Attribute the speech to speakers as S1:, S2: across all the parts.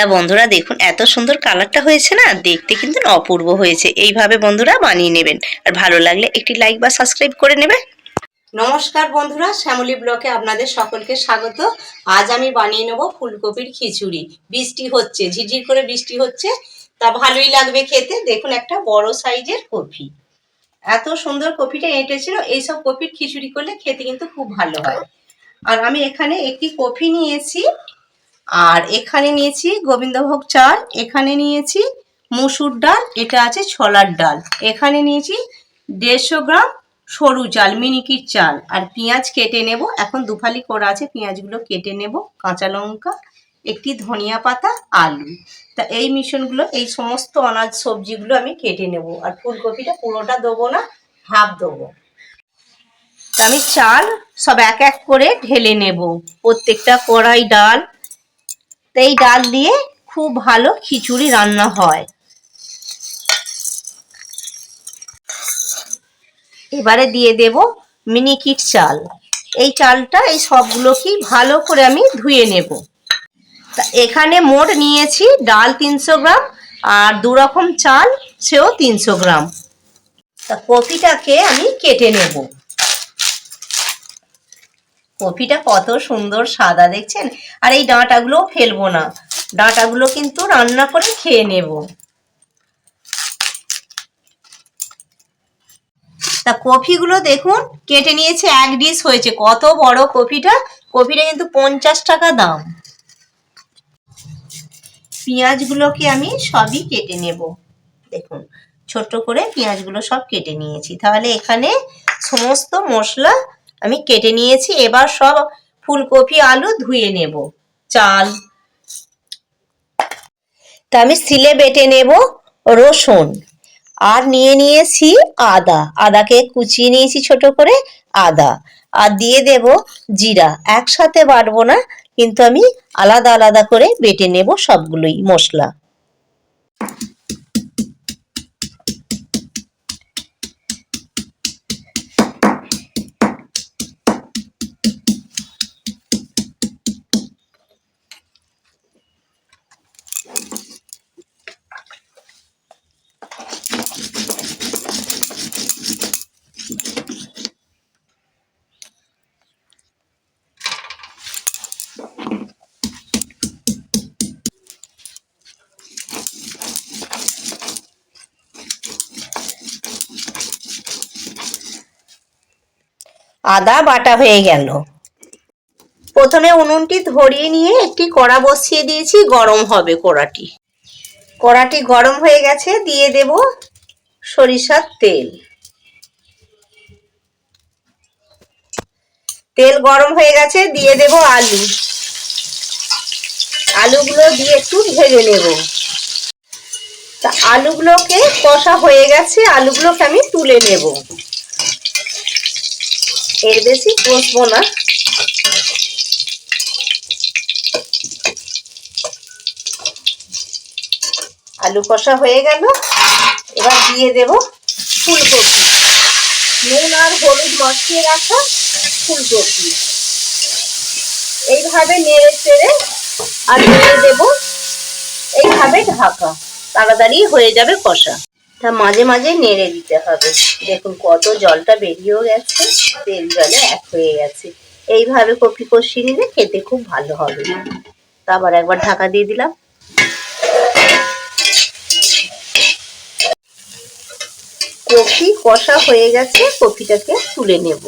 S1: তা বন্ধুরা দেখুন, এত সুন্দর কালারটা হয়েছে না? দেখতে কিন্তু অপূর্ব হয়েছে। এইভাবে বন্ধুরা বানিয়ে নেবেন। আর ভালো লাগলে একটি লাইক বা সাবস্ক্রাইব করে নেবে নমস্কার বন্ধুরা, শ্যামলী ব্লকে আপনাদের সকলকে স্বাগত। আজ আমি বানিয়ে নেব ফুলকপির খিচুড়ি। বৃষ্টি হচ্ছে, ঝিরঝির করে বৃষ্টি হচ্ছে। তা ভালোই লাগবে খেতে। দেখুন একটা বড় সাইজের কপি। এত সুন্দর কপিটা এঁটেছিল, এইসব কপির খিচুড়ি করলে খেতে কিন্তু খুব ভালো হয়। আর আমি এখানে একটি কফি নিয়েছি। আর এখানে নিয়েছি গোবিন্দভোগ চাল, এখানে নিয়েছি মুসুর ডাল, এটা আছে ছোলার ডাল। এখানে নিয়েছি দেড়শো গ্রাম সরু চাল মিনিকির চাল। আর পেঁয়াজ কেটে নেব, এখন দুফালি করা আছে, পেঁয়াজগুলো কেটে নেব, কাঁচা লঙ্কা, একটি ধনিয়া পাতা, আলু। তা এই মিশ্রণগুলো, এই সমস্ত অনাজ সবজিগুলো আমি কেটে নেব, আর ফুলকপিটা পুরোটা দেবো না, হাফ দেবো। আমি চাল সব এক এক করে ঢেলে নেব, প্রত্যেকটা কড়াই ডাল তো এই ডাল দিয়ে খুব ভালো খিচুড়ি রান্না হয়। এবারে দিয়ে দেব মিনিকিট চাল। এই চালটা এই সবগুলোকেই ভালো করে আমি ধুয়ে নেব। তা এখানে মোট নিয়েছি ডাল তিনশো গ্রাম আর দু রকম চাল সেও তিনশো গ্রাম। তা কপিটাকে আমি কেটে নেব। কপিটা কত সুন্দর সাদা, দেখছেন? আর এই ডাঁটাগুলোও ফেলব না। ডাঁটাগুলো কিন্তু রান্না করে খেয়ে নেব। তা কফিগুলো দেখুন, কেটে নিয়েছে এক ডিশ হয়েছে। কত বড় কফিটা কফিটা কিন্তু পঞ্চাশ টাকা দাম। পেঁয়াজগুলোকে আমি সবই কেটে নেব। দেখুন, ছোট্ট করে পেঁয়াজগুলো সব কেটে নিয়েছি। তাহলে এখানে সমস্ত মশলা আমি কেটে নিয়েছি, এবার সব ফুলকপি, আলু ধুয়ে নেব। চাল। তা আমি সিলে বেটে নেব রসুন। আর নিয়ে নিয়েছি আদা। আদাকে কুচিয়ে নিয়েছি ছোট করে আদা। আর দিয়ে দেব জিরা। একসাথে বাটবো না, কিন্তু আমি আলাদা আলাদা করে বেটে নেব সবগুলোই মশলা। আদা বাটা হয়ে গেল। প্রথমে উনুনটি ধরিয়ে নিয়ে একটি কড়া বসিয়ে দিয়েছি, গরম হবে কড়াটি। কড়াটি গরম হয়ে গেছে, দিয়ে দেব সরিষার তেল। তেল গরম হয়ে গেছে, দিয়ে দেব আলু। আলুগুলো দিয়ে একটু ভেজে নেব। তা আলুগুলোকে কষা হয়ে গেছে, আলুগুলোকে আমি তুলে নেব। এর বেশি কষবো না। আলু কষা হয়ে গেল। এবার দিয়ে দেব ফুলকপি। নুন আর হলুদ মাখিয়ে রাখা ফুলকপি। এইভাবে নেড়ে চেড়ে আর দিয়ে দেব এইভাবে ঢাকা। তাড়াতাড়ি হয়ে যাবে কষা। তা মাঝে মাঝে নেড়ে দিতে হবে। দেখুন কত জলটা বেরিয়েও গেছে, তেল জলে এক হয়ে গেছে। এইভাবে কপি কষিয়ে নিলে খেতে খুব ভালো হবে। তা আবার একবার ঢাকা দিয়ে দিলাম। কপি কষা হয়ে গেছে, কপিটাকে তুলে নেব।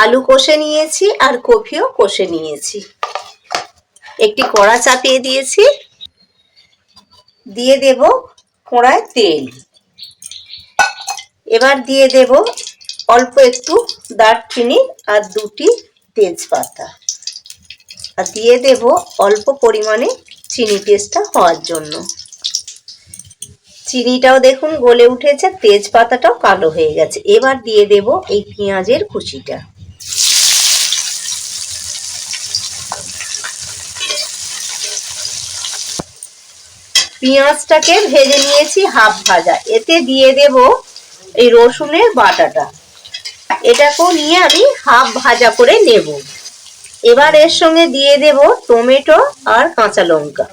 S1: আলু কষে নিয়েছি আর কপিও কষে নিয়েছি। একটি কড়া চাপিয়ে দিয়েছি। দিয়ে দেব কড়ায় তেল। এবার দিয়ে দেব অল্প একটু দারচিনি আর দুটি তেজপাতা। আর দিয়ে দেব অল্প পরিমাণে চিনি পেস্টটা হওয়ার জন্য। চিনিটাও দেখুন গলে উঠেছে, তেজপাতাটাও কালো হয়ে গেছে। এবার দিয়ে দেব এই পেঁয়াজের কুচিটা। পেঁয়াজটাকে ভেজে নিয়েছি হাফ ভাজা। এতে দিয়ে দেব এই রসুনের বাটাটা। এটাকেও নিয়ে আমি হাফ ভাজা করে নেব। এবার এর সঙ্গে দিয়ে দেব টমেটো আর কাঁচা লঙ্কা।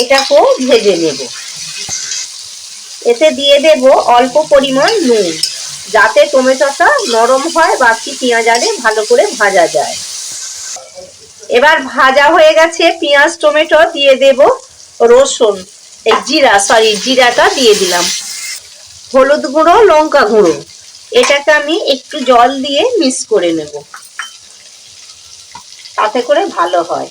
S1: এটাকেও ভেজে নেব। এতে দিয়ে দেব অল্প পরিমাণ নুন, যাতে টমেটোটা নরম হয়, বাকি পেঁয়াজ আরে ভালো করে ভাজা যায়। এবার ভাজা হয়ে গেছে পেঁয়াজ, টমেটো, দিয়ে দেব রসুন, এই জিরা সরি জিরাটা দিয়ে দিলাম। হলুদ গুঁড়ো, লঙ্কা গুঁড়ো। এটাকে আমি একটু জল দিয়ে মিক্স করে নেব। তাতে করে ভালো হয়।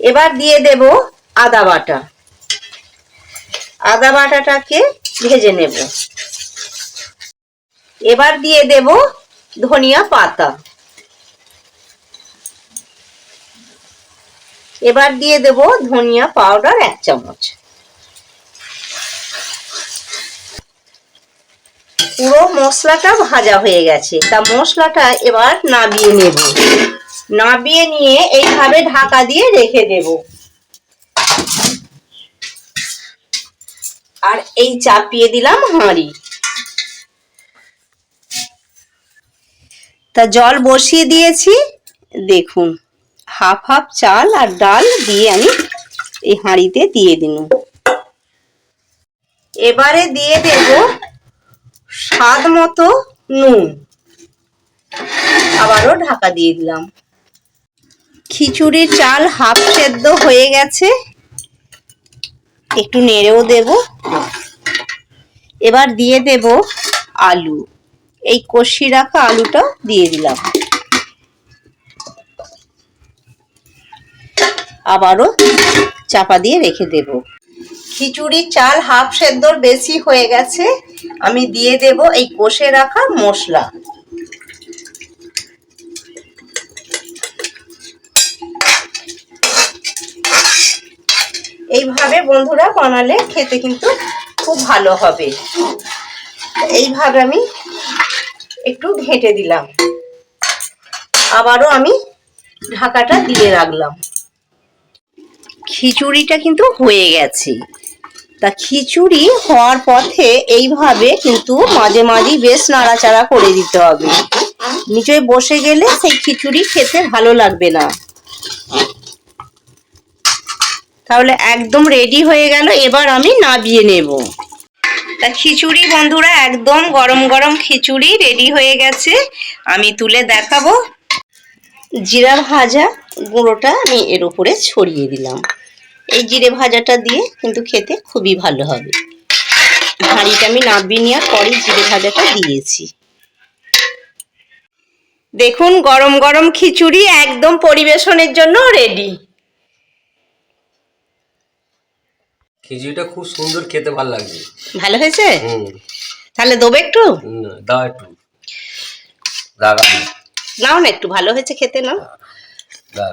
S1: এবার দিয়ে দেব আদা বাটা। আদা বাটাটাকে ভেজে নেব। এবার দিয়ে দেব ধনিয়া পাতা। এবার দিয়ে দেব ধনিয়া পাউডার এক চামচ। পুরো মশলাটা ভাজা হয়ে গেছে। তা মশলাটা এবার নাবিয়ে নেব। নাবিয়ে নিয়ে এইভাবে ঢাকা দিয়ে রেখে দেব। আর এই চাপিয়ে দিলাম হাঁড়ি। তা জল বসিয়ে দিয়েছি, দেখুন, হাফ হাফ চাল আর ডাল দিয়ে আমি এই হাঁড়িতে দিয়ে দিলাম। এবারে দিয়ে দেব স্বাদ মতো নুন। আবারও ঢাকা দিয়ে দিলাম। খিচুড়ির চাল হাফ সেদ্ধ হয়ে গেছে। একটু নেড়েও দেব। এবার দিয়ে দেব আলু। এই কষি রাখা আলুটা দিয়ে দিলাম। আবারও চাপা দিয়ে রেখে দেব। খিচুড়ির চাল হাফ সেদ্ধর বেশি হয়ে গেছে। আমি দিয়ে দেব এই কষে রাখা মশলা। এইভাবে বন্ধুরা বানালে খেতে কিন্তু খুব ভালো হবে। এইভাবে আমি একটু ঘেঁটে দিলাম। আবারও আমি ঢাকাটা দিয়ে রাখলাম। খিচুড়িটা কিন্তু হয়ে গেছে। তা খিচুড়ি হওয়ার পথে এইভাবে কিন্তু মাঝে মাঝে বেশ নাড়াচাড়া করে দিতে হবে। নিচে বসে গেলে সেই খিচুড়ি খেতে ভালো লাগবে না। তাহলে একদম রেডি হয়ে গেল, এবার আমি নাবিয়ে নেব। তা খিচুড়ি বন্ধুরা, একদম গরম গরম খিচুড়ি রেডি হয়ে গেছে। আমি তুলে দেখাবো। জিরা ভাজা গুঁড়োটা আমি এর উপরে ছড়িয়ে দিলাম। এই জিরে ভাজাটা দিয়ে কিন্তু খেতে খুবই ভালো হবে। হাঁড়িটা আমি নাবিয়ে নেওয়ার পরই জিরে ভাজাটা দিয়েছি। দেখুন, গরম গরম খিচুড়ি একদম পরিবেশনের জন্য রেডি
S2: খিচুড়িটা খুব সুন্দর খেতে ভালো লাগছে।
S1: ভালো হয়েছে?
S2: হুম।
S1: তাহলে দেবো একটু?
S2: দাও একটু। দাও।
S1: নাও না একটু ভালো হয়েছে খেতে নাও।
S2: দাও।